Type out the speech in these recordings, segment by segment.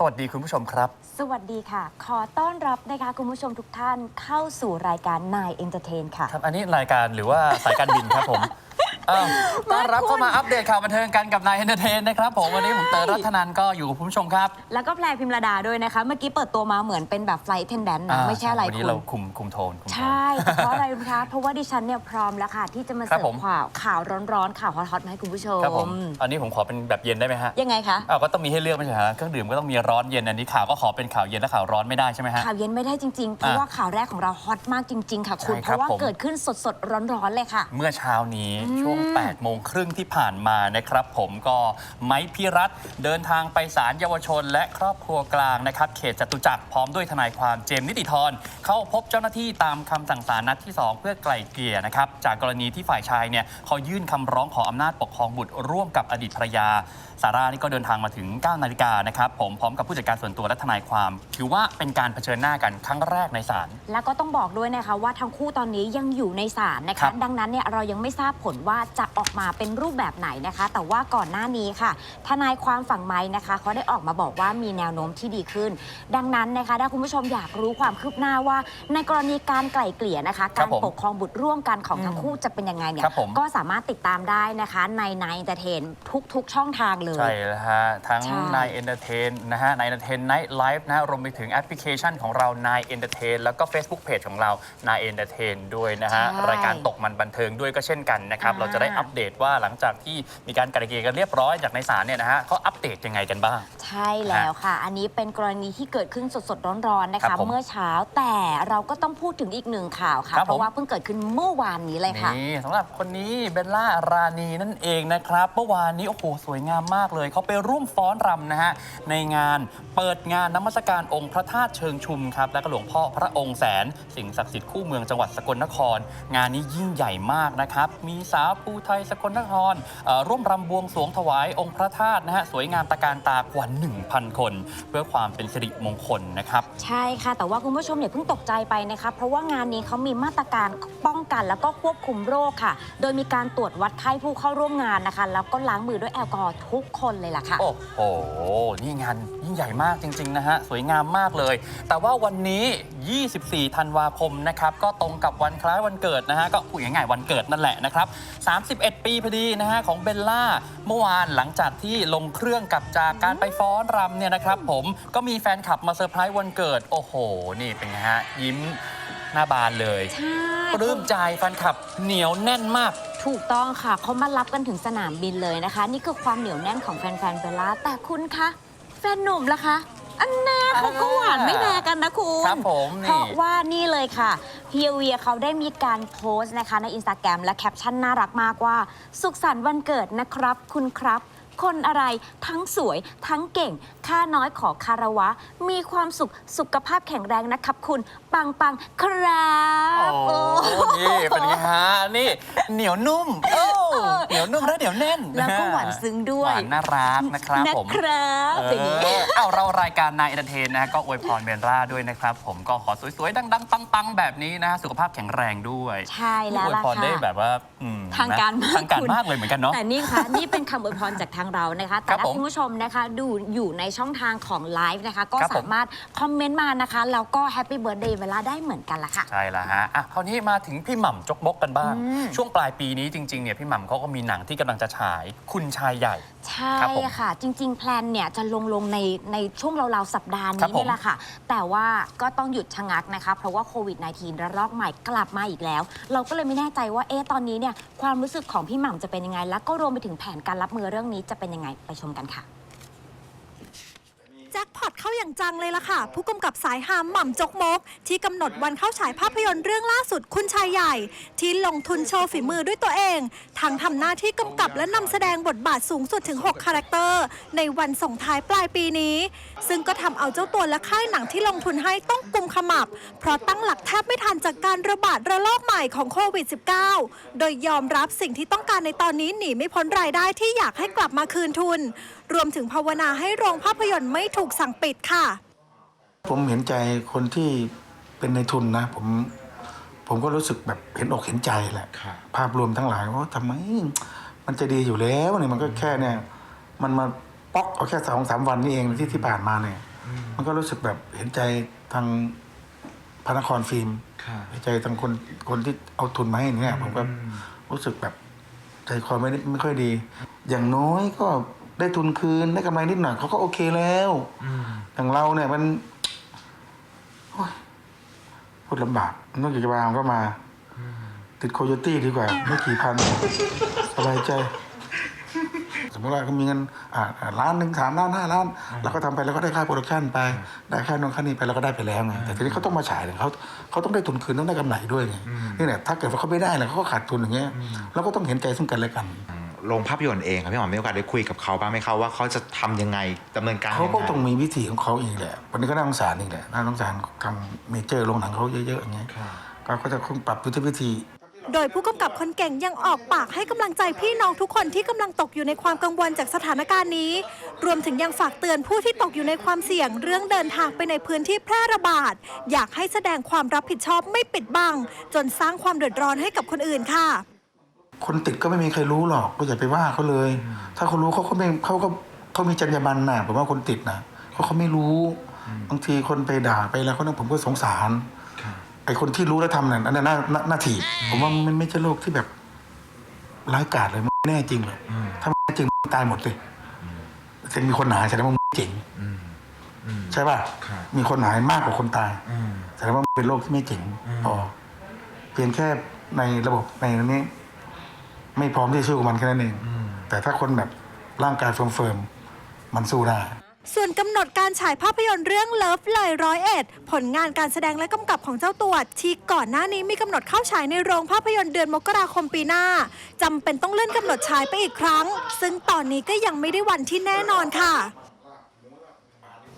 สวัสดีคุณผู้ชมครับ สวัสดีค่ะ ขอต้อนรับนะคะคุณผู้ชมทุกท่านเข้าสู่รายการนายเอนเตอร์เทนค่ะ ครับ อันนี้รายการหรือว่าสายการบินครับผม อ้าวต้อนรับเข้ามาอัปเดตข่าวบันเทิงกันกับนายเอนเตอร์เทนนะครับผมวันนี้ผมเตอรัตนันก็อยู่กับคุณผู้ชมครับ แล้วก็แพรพิมระดาด้วยนะคะ เมื่อกี้เปิดตัวมาเหมือนเป็นแบบไฟท์เทนแดนนะอ่าไม่ใช่อะไรวันนี้คุณเราคุมคุมโทนคุมโทน ใช่แต่เพราะอะไรรู้ไหมคะเพราะว่าดิฉันเนี่ยพร้อมแล้วค่ะ ที่จะมาครัเสิบร์ผฟม ข่าวข่าวร้อนๆข่าวฮอตๆมาให้คุณผู้ชม ครับผมอันนี้ผมขอเป็นแบบเย็นได้ไหมฮะยังไงคะ อ้าวก็ต้องมีให้เลือกไม่ใช่เหรอเครื่องดื่มก็ต้องมีร้อนเย็นอันนี้ข่าวก็ขอเป็นข่าวเย็นและข่าวร้อนไม่ได้ใช่ไหมฮะ ข่าวเย็นไม่ได้จริงๆ เพราะอะว่าข่าวแรกของเราฮอตมากจริง ๆ ค่ะคุณ ใช่เพครับราะว่าผม เกิดขึ้นสดๆ ร้อนๆ เลยค่ะ เมื่อเช้านี้ช่วง8โมงครึ่งที่ผ่านมานะครับ ผมก็ไม้พิรัตน์เดินทางไปศาลเยาวชน และครอบครัวกลางนะครับ เขตจตุจักรพร้อมด้วยทนายความเจมส์นิติธรเข้าพบเจ้าหน้าที่ตามคำสั่งศาลนัดที่ 2 เพื่อไกล่เกลี่ยนะครับ จากกรณีที่ฝ่ายชายเนี่ยเขายื่นคำร้องขออำนาจปกครองบุตรร่วมกับอดีตภรรยาซาร่านี่ก็เดินทางมาถึง 9 นาฬิกานะครับผมพร้อมกับผู้จัดการส่วนตัวและทนายความ ถือว่าเป็นการเผชิญหน้ากันครั้งแรกในศาลแล้วก็ต้องบอกด้วยนะคะว่าทั้งคู่ตอนนี้ยังอยู่ในศาลนะครัคะบดังนั้นเนี่ยเรายังไม่ทราบผลว่าจะออกมาเป็นรูปแบบไหนนะคะ แต่ว่าก่อนหน้านี้ค่ะ ทนายความฝั่งไม้นะคะเขาได้ออกมาบอกว่ามีแนวโน้มที่ดีขึ้น ดังนั้นนะคะถ้าคุณผู้ชมอยากรู้ความคืบหน้าว่า ในกรณีการไกล่เกลี่ยนะคะ ครักาบรผมปกครองบุตรร่วมกันของทั้งคู่จะเป็นยังไงเนี่ยครับผม ก็สามารถติดตามได้นะคะในนายเตอร์เทนทุก ๆ ช่องทางเลย ใช่แล้วฮะ ทั้งใช่นายเอนเตอร์เทนนะฮะนายเอนเตอร์เทนไนท์ไลฟ์นะฮะรวมไปถึงแอปพลิเคชันของเรานายเอนเตอร์เทนแล้วก็ Facebook Page ของเรานายเอนเตอร์เทนด้วยนะฮะ ใช่รายการตกมันบันเทิงด้วยก็เช่นกันนะครับ อ่า เราจะได้อัปเดตว่าหลังจากที่มีการไกลเกลี่ยกันเรียบร้อยจากในศาลเนี่ยนะฮะเขาอัปเดตยังไงกันบ้าง ใช่แล้วค่ะ อันนี้เป็นกรณีที่เกิดขึ้นสดๆ ร้อนๆนะครัคะ บผมเมื่อเช้าแต่เราก็ต้องพูดถึงอีกหนึ่งข่าวค่ะ ครับผม เพราะว่าเพิ่งเกิดขึ้นเมื่อวานนี้เลยค่ะ นี่สำหรับคนนี้เบลล่ารานีนั่นเองนะครับเมื่อวานนี้โอ้โหสวยงามมากเลย เขาไปร่วมฟ้อนรำนะฮะ ในงานเปิดงานน้ำมัสการองค์พระธาตุเชิงชุมครับ และก็หลวงพ่อพระองค์แสน สิ่งศักดิ์สิทธิ์คู่เมืองจังหวัดสกลนคร งานนี้ยิ่งใหญ่มากนะครับ มีสาวภูไทยสกลนครเอ่อร่วมรำบวงสรวงถวายองค์พระธาตุนะฮะสวยงามตระการตากว่า 1,000 คน เพื่อความเป็นสิริมงคลนะครับ ใช่ค่ะ แต่ว่าคุณผู้ชมอย่าเพิ่งตกใจไปนะคะเพราะว่างานนี้เขามีมาตรการป้องกันแล้วก็ควบคุมโรคค่ะ โดยมีการตรวจวัดไข้ผู้เข้าร่วมงานนะคะ แล้วก็ล้างมือด้วยแอลกอฮอล์ทุกคนเลยล่ะค่ะ โอ้โห นี่งานยิ่งใหญ่มากจริง ๆ นะฮะ สวยงามมากเลย แต่ว่าวันนี้ 24 ธันวาคมนะครับ ก็ตรงกับวันคล้ายวันเกิดนะฮะ ก็พูดง่ายๆวันเกิดนั่นแหละนะครับ31 ปีพอดีนะฮะของเบลล่าเมื่อวานหลังจากที่ลงเครื่องกลับจากการไปฟ้อนรำเนี่ยนะครับผมก็มีแฟนคลับมาเซอร์ไพรส์วันเกิด โอ้โห นี่เป็นไงฮะ ยิ้มหน้าบานเลยใช่ปลื้มใจแฟนคลับเหนียวแน่นมาก ถูกต้องค่ะเขามารับกันถึงสนามบินเลยนะคะ นี่คือความเหนียวแน่นของแฟนๆเบลล่าแต่คุณคะแฟนหนุ่มล่ะคะอันแน่เขาก็หวานไม่แพ้กันนะคุณครับผมนี่เพราะว่านี่เลยค่ะ เฮียเวียเขาได้มีการโพสต์นะคะในอินสตาแกรมและแคปชั่นน่ารักมากว่า สุขสันต์วันเกิดนะครับ คุณครับ คนอะไรทั้งสวยทั้งเก่ง ค่าน้อยขอคารวะ มีความสุขสุขภาพแข็งแรงนะครับคุณ ปังปังครับโอ้นี่เป็นไงฮะนี่เหนียวนุ่มโอ้ เหนียวนุ่มและเหนียวแน่นแล้วก็หวานซึ้งด้วหยวานน่ารักนะครับนะผมครับเออย่างนี้อเอาเรารายการนายเอนเตอร์เทนนะฮะก็อวยพรเบลล่าด้วยนะครับ ผมก็ขอสวยๆ ดังๆ ปังๆ แบบนี้นะฮะสุขภาพแข็งแรงด้วยใช่แล้วอวยล่ะพรได้ค่ะ แบบว่าอืมทางการมากนะทางการคุณ มากเลยเหมือนกันเนาะ แต่นี่ค่ะ นี่เป็นคำอวยพรจากทางเรานะคะ แต่ครับถ้าผมคุณผู้ชมนะคะดูอยู่ในช่องทางของไลฟ์นะคะ ก็ครับผม สามารถคอมเมนต์มานะคะ แล้วก็แฮปปี้เบิร์ดเดย์เวลาได้เหมือนกันละค่ะ ใช่ละฮะอะคราวนี้มาถึงพี่หม่ำจกมกกันบ้าง อืมช่วงปลายปีนี้จริงๆเนี่ยพี่หม่ำเขาก็มีหนังที่กำลังจะฉายคุณชายใหญ่ ใช่ครับผมค่ะ จริง ๆ แพลนเนี่ยจะลงลงในในช่วงราวๆสัปดาห์ครันี้บผม นี่แหละค่ะ แต่ว่าก็ต้องหยุดชะงักนะคะ เพราะว่าโควิด -19 ระลอกใหม่กลับมาอีกแล้ว เราก็เลยไม่แน่ใจว่าเอ๊ะตอนนี้เนี่ยความรู้สึกของพี่หม่ำจะเป็นยังไง แล้วก็รวมไปถึงแผนการรับมือเรื่องนี้จะเป็นยังไงไปชมกันค่ะแจ็คพอตเข้าอย่างจังเลยล่ะค่ะ ผู้กำกับสายฮามหม่ำจกมก ที่กำหนดวันเข้าฉายภาพยนตร์เรื่องล่าสุดคุณชายใหญ่ ที่ลงทุนโชว์ฝีมือด้วยตัวเองทั้งทำหน้าที่กำกับและนำแสดงบทบาทสูงสุดถึง 6 คาแรคเตอร์ ในวันส่งท้ายปลายปีนี้ ซึ่งก็ทำเอาเจ้าตัวและค่ายหนังที่ลงทุนให้ต้องกุมขมับ เพราะตั้งหลักแทบไม่ทันจากการระบาดระลอกใหม่ของโควิด -19 โดยยอมรับสิ่งที่ต้องการในตอนนี้หนีไม่พ้นรายได้ที่อยากให้กลับมาคืนทุน รวมถึงภาวนาให้โรงภาพยนตร์ไม่ถูกสั่งปิดค่ะ ผมเห็นใจคนที่เป็นในทุนนะ ผมผมก็รู้สึกแบบเห็นอกเห็นใจแหละภาพรวมทั้งหลายว่าทำไม มันจะดีอยู่แล้วเนี่ยมันก็แค่เนี่ย มันมาปป๊อกเอาแค่สองสามวันนี้เองที่ที่ผ่านมาเนี่ย มันก็รู้สึกแบบเห็นใจทางพระนครฟิล์มค่ะ เห็นใจทางคนคนที่เอาทุนมาให้เนี่ยผมก็รู้สึกแบบใจคอไม่ได้ไม่ค่อยดี อย่างน้อยก็ ได้ทุนคืนได้กำไรนิดหน่อยเขาก็โอเคแล้วอย่างเราเนี่ยมันโอ๊ยพูดลำบากนอกจากจะวางก็มา ติดโคโยตี้ดีกว่า ไม่กี่พัน สบายใจ สมมติว่าเขามีเงินอ่าอ่าล้านหนึ่งสามล้านห้าล้านเราก็ทำไปแล้วก็ได้ค่าโปรดักชันไปได้ค่าโนนค่านี้ไปเราก็ได้ไปแล้วไงแต่ทีนี้เขาต้องมาฉายเนี่ยเขาเขาต้องได้ทุนคืนต้องได้กำไรด้วยไงนี่แหละถ้าเกิดว่าเขาไม่ได้เลยเขาก็ขาดทุนอย่างเงี้ยเราก็ต้องเห็นใจซึ่งกันและกัน โรงภาพยนตร์เองครับพี่หมอมีโอกาสได้คุยกับเขาบ้างไหมครับว่าเขาจะทำยังไงดำเนินการเขาก็ยังไงต้องมีวิธีของเขาเองแหละวันนี้ก็น่าสงสารนี่แหละน่าสงสารทางเมเจอร์โรงหนังเขาเยอะๆอย่างเงี้ยเขาก็จะคงปรับยุทธวิธี โดยผู้กำกับคนเก่งยังออกปากให้กำลังใจพี่น้องทุกคนที่กำลังตกอยู่ในความกังวลจากสถานการณ์นี้ รวมถึงยังฝากเตือนผู้ที่ตกอยู่ในความเสี่ยงเรื่องเดินทางไปในพื้นที่แพร่ระบาด อยากให้แสดงความรับผิดชอบไม่ปิดบัง จนสร้างความเดือดร้อนให้กับคนอื่นค่ะ คนติดก็ไม่มีใครรู้หรอกก็อย่าไปว่าเขาเลย ถ้าเขารู้เขาก็ไม่เขาก็เขามีจรรยาบรรณนะผมว่าคนติดนะเขาเขาไม่รู้บางทีคนไปด่าไปแล้วเขาเนี่ยผมก็สงสารไอ้คนที่รู้แล้วทำเนี่ยอันนั้นน่าน่าน่าถีบผมว่ามันไม่ใช่โรคที่แบบร้ายกาจเลยมันไม่แน่จริงหรอกถ้ามันแน่จริงมันตายหมดเลยแต่มีคนหายแสดงว่ามันเจ๋งใช่ป่ะครับมีคนหายมากกว่าคนตายอืมแสดงว่ามันเป็นโรคที่ไม่เจ๋งพอเพียงแค่ในระบบในนี้ ไม่พร้อมที่จะสู้กับมันแค่นั้นเองแต่ถ้าคนแบบร่างกายเฟิร์มๆมันสู้ได้ส่วนกำหนดการฉายภาพยนตร์เรื่องเลิฟเลยร้อยเอ็ดผลงานการแสดงและกำกับของเจ้าตัวที่ก่อนหน้านี้มีกำหนดเข้าฉายในโรงภาพยนตร์เดือนมกราคมปีหน้าจำเป็นต้องเลื่อนกำหนดฉายไปอีกครั้ง ซึ่งตอนนี้ก็ยังไม่ได้วันที่แน่นอนค่ะ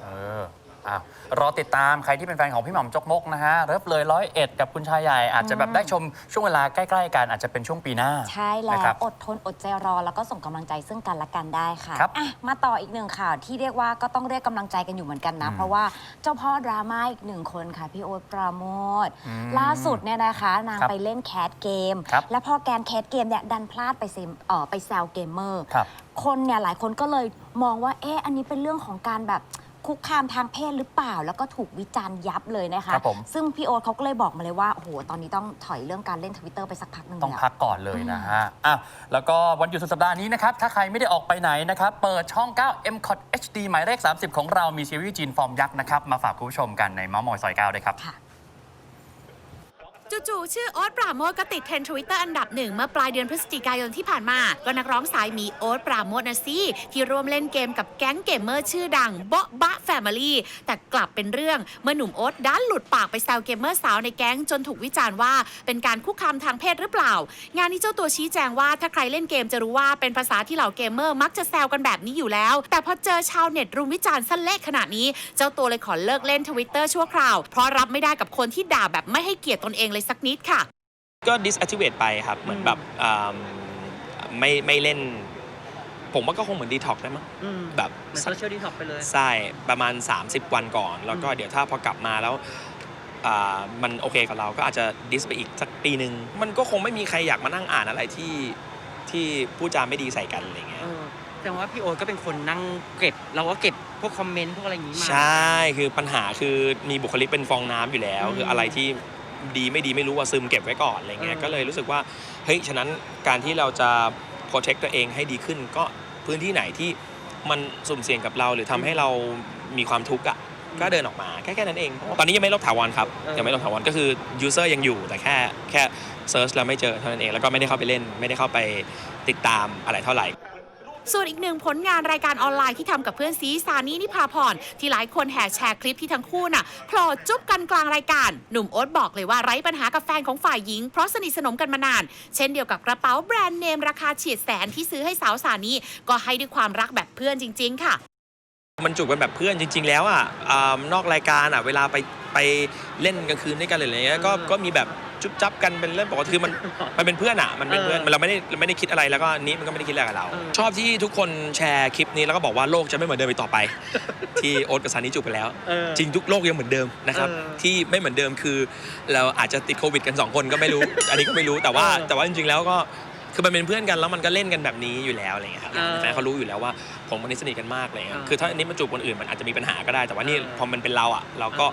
เอออะ รอติดตามใครที่เป็นแฟนของพี่หม่ำจกมกนะฮะเริ่เลยร้อยเอ็ดกับคุณชายใหญ่อาจจะแบบได้ชมช่วงเวลาใกล้ๆกันอาจจะเป็นช่วงปีหน้า ใช่แล้นะว ครับอดทนอดใจรอแล้วก็ส่งกำลังใจซึ่งกันและกันได้ค่ะครับอะ มาต่ออีกหนึ่งข่าวที่เรียกว่าก็ต้องเรียกกำลังใจกันอยู่เหมือนกันนะเพราะว่าเจ้าพ่อดราม่าอีกหนึ่งคนค่ะ พี่โอ๊ตปราโมทอืมล่าสุดเนี่ยนะคะ นางครับไปเล่นแคสเกม ครับแล้วพอแกนแคสเกมเนี่ยดันพลาดไปเซมเอ่อไปแซวเกมเมอร์ครับ คนเนี่ยหลายคนก็เลยมองว่าเอ๊ะอันนี้เป็นเรื่องของการแบบ คุกคามทางเพศหรือเปล่า แล้วก็ถูกวิจารณ์ยับเลยนะคะ ครับผม ซึ่งพี่โอ๊ตเขาก็เลยบอกมาเลยว่าโอ้โหตอนนี้ต้องถอยเรื่องการเล่นทวิตเตอร์ไปสักพักหนึ่งต้องแล้ว พักก่อนเลยนะฮะอะแล้วก็วันหยุดสุดสัปดาห์นี้นะครับ ถ้าใครไม่ได้ออกไปไหนนะครับ เปิดช่อง 9 m c o t HD หมายเลข 30 ของเรามีซีรีส์จีนฟอร์มยักษ์นะครับ มาฝากคุณผู้ชมกันในเมาส์มอยซอย 9 ด้วยครับ ค่ะ จู่ๆชื่อโอ๊ตปราโมทก็ติดเทรนด์ทวิตเตอร์อันดับหนึ่งเมื่อปลายเดือนพฤศจิกายนที่ผ่านมา ก็นักร้องสายหมีโอ๊ตปราโมทนะสิที่ร่วมเล่นเกมกับแก๊งเกมเมอร์ชื่อดังโบ๊ะบะแฟมิลี่แต่กลับเป็นเรื่องเมื่อหนุ่มโอ๊ตดันหลุดปากไปแซวเกมเมอร์สาวในแก๊งจนถูกวิจารณ์ว่าเป็นการคุกคามทางเพศหรือเปล่า งานนี้เจ้าตัวชี้แจงว่าถ้าใครเล่นเกมจะรู้ว่าเป็นภาษาที่เหล่าเกมเมอร์มักจะแซวกันแบบนี้อยู่แล้ว แต่พอเจอชาวเน็ตรุมวิจารณ์ซะเละขนาดนี้ เจ้าตัวเลยขอเลิกเล่นทวิตเตอร์ชั่วคราวเพราะรับไม่ได้กับคนที่ด่าแบบไม่ให้เกียรติตนเองเลยสักนิดค่ะ ก็ disactivate ไปครับ เหมือนแบบอ่าไม่ไม่เล่น ผมว่าก็คงเหมือนดีท็อกได้มั้งอืมแบบเหมือนโซเชียลดีท็อกไปเลย ใช่ประมาณ 30 วันก่อน แล้วก็อืม เดี๋ยวถ้าพอกลับมาแล้วอ่ามันโอเคกับเราก็อาจจะดิสไปอีกสักปีหนึ่งมันก็คงไม่มีใครอยากมานั่งอ่านอะไรที่ที่พูดจาไม่ดีใส่กันอะไรเงี้ย เออแต่ว่าพี่โอ๊ตก็เป็นคนนั่งเก็บ เราก็เก็บพวกคอมเมนต์พวกอะไรอย่างนี้มา ใช่ คือปัญหาคือมีบุคลิกเป็นฟองน้ำอยู่แล้ว อืม คืออะไรที่ ดีไม่ดีไม่รู้ว่าซึมเก็บไว้ก่อนอะไรเงี้ยเออก็เลยรู้สึกว่าเฮ้ยฉะนั้นการที่เราจะ protect ตัวเองให้ดีขึ้น ก็พื้นที่ไหนที่มันสุ่มเสี่ยงกับเราหรือทำให้เรามีความทุกข์อะก็เดินออกมาแค่แค่นั้นเอง ตอนนี้ยังไม่ลบถาวรครับยังไม่ลบถาวรก็คือ user ยังอยู่แต่แค่แค่ search แล้วไม่เจอเท่านั้นเองแล้วก็ไม่ได้เข้าไปเล่น ไม่ได้เข้าไปติดตามอะไรเท่าไหร่ ส่วนอีกหนึ่งผลงานรายการออนไลน์ที่ทำกับเพื่อนซีซานี่นิพาพรที่หลายคนแห่แชร์คลิปที่ทั้งคู่น่ะโผล่จุ๊บกันกลางรายการ หนุ่มโอ๊ตบอกเลยว่าไร้ปัญหากับแฟนของฝ่ายหญิง เพราะสนิทสนมกันมานาน เช่นเดียวกับกระเป๋าแบรนด์เนมราคาเฉียดแสนที่ซื้อให้สาวสานี่ก็ให้ด้วยความรักแบบเพื่อนจริง ๆ ค่ะมันจูบกันแบบเพื่อนจริง ๆ แล้วอะอ่านอกรายการอะเวลาไปไปเล่นกลางคืนด้วยกันหรืออะไรเงี้ยก็ก็มีแบบ จุ๊บจับกันเป็นเรื่องปกติคือมันมันเป็นเพื่อนอะมันเป็นเพื่อนเราไม่ได้เราไม่ได้คิดอะไรแล้วก็นี้มันก็ไม่ได้คิดอะไรกับเรา ชอบที่ทุกคนแชร์คลิปนี้แล้วก็บอกว่าโลกจะไม่เหมือนเดิมอีกต่อไป ที่โอ๊ตกับซานิจูบไปแล้ว เออจริงทุกโลกยังเหมือนเดิมนะครับเออที่ไม่เหมือนเดิมคือ เราอาจจะติดโควิดกันสองคนก็ไม่รู้ อันนี้ก็ไม่รู้แต่ว่า เออแต่ว่าจริงๆแล้วก็คือมันเป็นเพื่อนกันแล้วมันก็เล่นกันแบบนี้อยู่แล้วอะไรเงี้ยครับเออแฟนเขารู้อยู่แล้วว่าผมคนนี้สนิทกันมากอะไรเงี้ยเออคือถ้าอันนี้มาจูบคนอื่นมันอาจจะมีปัญหาก็ได้แต่ว่านี่เออ พอมันเป็นเราอะเราก็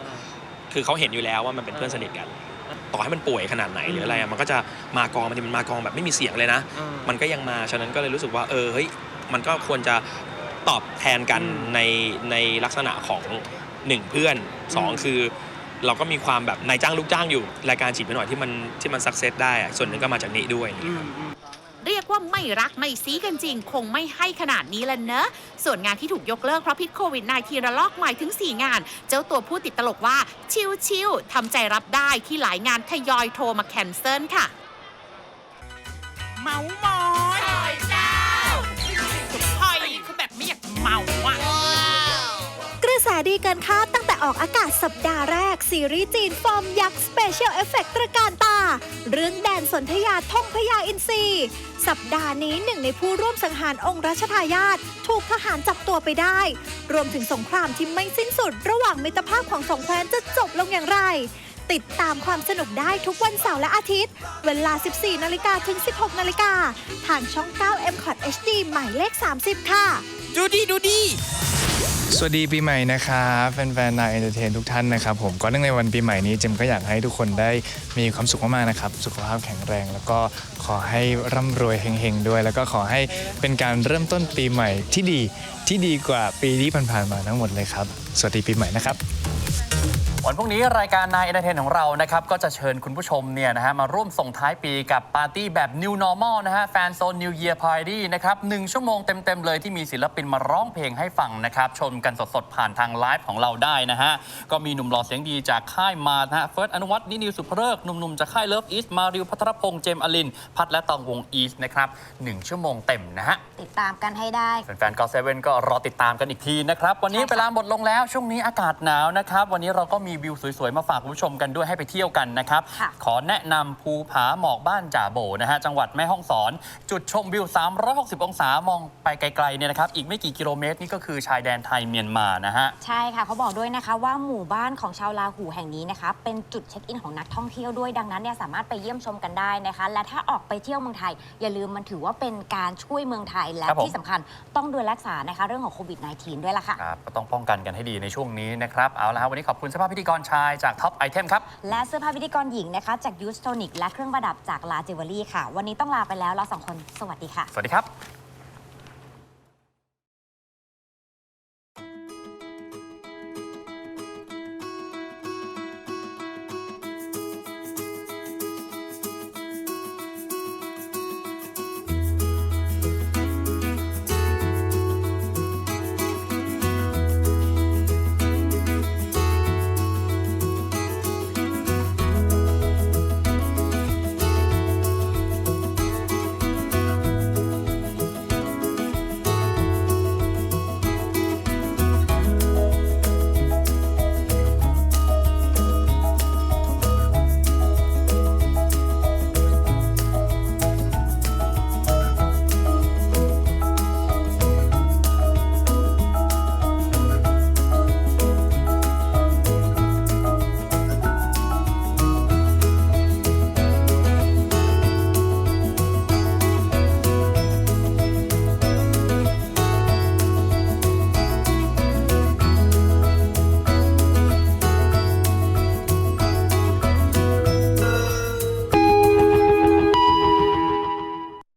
คือเขาเห็นอยู่แล้วว่ามันเป็นเพื่อนสนิทกัน ต่อให้มันป่วยขนาดไหนหรืออะไรอะมันก็จะมากองมันมันมากองแบบไม่มีเสียงเลยนะเออมันก็ยังมาฉะนั้นก็เลยรู้สึกว่าเออเฮ้ยมันก็ควรจะตอบแทนกันอืมในในลักษณะของหนึ่งเพื่อนสองอืม คือ เราก็มีความแบบนายจ้างลูกจ้างอยู่รายการจีบไปหน่อยที่มันที่มันสักเซสได้อะส่วนหนึ่งก็มาจากนี้ด้วย อืมอืมเรียก ว่าไม่รักไม่ซีกันจริง คงไม่ให้ขนาดนี้แล้วเนอะ ส่วนงานที่ถูกยกเลิกเพราะพิษโควิด -19 ระลอกใหม่ถึง 4 งาน เจ้าตัวพูดติดตลกว่า ชิวๆทำใจรับได้ที่หลายงานทยอยโทรมาแคนเซิลค่ะ เมาม ดีเกินคาดตั้งแต่ออกอากาศสัปดาห์แรก ซีรีส์จีนฟอร์มยักษ์สเปเชียลเอฟเฟกตระการตา เรื่องแดนสนธยาท่องพญาอินทรีสัปดาห์นี้หนึ่งในผู้ร่วมสังหารองค์รัชทายาทถูกทหารจับตัวไปได้ รวมถึงสงครามที่ไม่สิ้นสุด ระหว่างมิตรภาพของสองแคว้นจะจบลงอย่างไร ติดตามความสนุกได้ทุกวันเสาร์และอาทิตย์ เวลา 14นาฬิกาถึง 16นาฬิกาทางช่อง 9 m c o t HD หมายเลข 30 ค่ะ ดูดีดูดี สวัสดีปีใหม่นะครับแฟนๆนายเอนเตอร์เทนทุกท่านนะครับผมก็เนื่องในวันปีใหม่นี้เจมก็อยากให้ทุกคนได้มีความสุขมากๆนะครับ สุขภาพแข็งแรง แล้วก็ขอให้ร่ำรวยเฮงๆด้วย แล้วก็ขอให้เป็นการเริ่มต้นปีใหม่ที่ดีที่ดีกว่าปีที่ผ่านๆมาทั้งหมดเลยครับ สวัสดีปีใหม่นะครับ วันพรุ่งนี้รายการนายเอนเตอร์เทนของเรานะครับก็จะเชิญคุณผู้ชมเนี่ยนะฮะมาร่วมส่งท้ายปีกับปาร์ตี้แบบ New Normal นะฮะแฟนโซน New Year Party นะครับหนึ่งชั่วโมงเต็ม ๆ เลยที่มีศิลปินมาร้องเพลงให้ฟังนะครับชมกันสด ๆ ผ่านทางไลฟ์ของเราได้นะฮะก็มีหนุ่มหล่อเสียงดีจากค่ายมานะฮะเฟิร์สอนุวัฒน์นินิวสุภเริกษ์หนุ่มๆจากค่ายเลิฟอีสมาริวพัทรพงษ์เจมส์อลิน พัดและตองวงอีสนะครับหนึ่งชั่วโมงเต็มนะฮะติดตามกันให้ได้ แฟนๆก็เซเว่นก็รอติดตามกันอีกทีนะครับวันนี้ใช่ค่ะเวลาหมดลงแล้วช่วงนี้อากาศหนาวนะครับวันนี้เราก็มีวิวสวย ๆ มาฝากคุณผู้ชมกันด้วยให้ไปเที่ยวกันนะครับ ค่ะขอแนะนำภูผาหมอกบ้านจ่าโบนะฮะจังหวัดแม่ฮ่องสอน จุดชมวิว 360 องศามองไปไกลๆเนี่ยนะครับอีกไม่กี่กิโลเมตรนี่ก็คือชายแดนไทยเมียนมานะฮะ ใช่ค่ะเขาบอกด้วยนะคะว่าหมู่บ้านของชาวลาหูแห่งนี้นะคะเป็นจุดเช็คอินของนักท่องเที่ยวด้วยดังนั้นเนี่ยสามารถไปเยี่ยมชมกันได้นะคะ และถ้าออกไปเที่ยวเมืองไทย อย่าลืมมันถือว่าเป็นการช่วยเมืองไทยและครับผม ที่สำคัญต้องดูแลรักษานะคะเรื่องของโควิด -19 ด้วยล่ะค่ะ ครับก็ต้องป้องกันกันให้ดีในช่วงนี้นะครับ เอาละครับวันนี้ขอบคุณเสื้อผ้าพิธีกรชายจากท็อปไอเทมครับ และเสื้อผ้าพิธีกรหญิงนะคะ จากยูสโทนิกและเครื่องประดับจากลาจิวเวลรี่ค่ะ วันนี้ต้องลาไปแล้วเราสองคนสวัสดีค่ะ สวัสดีครับ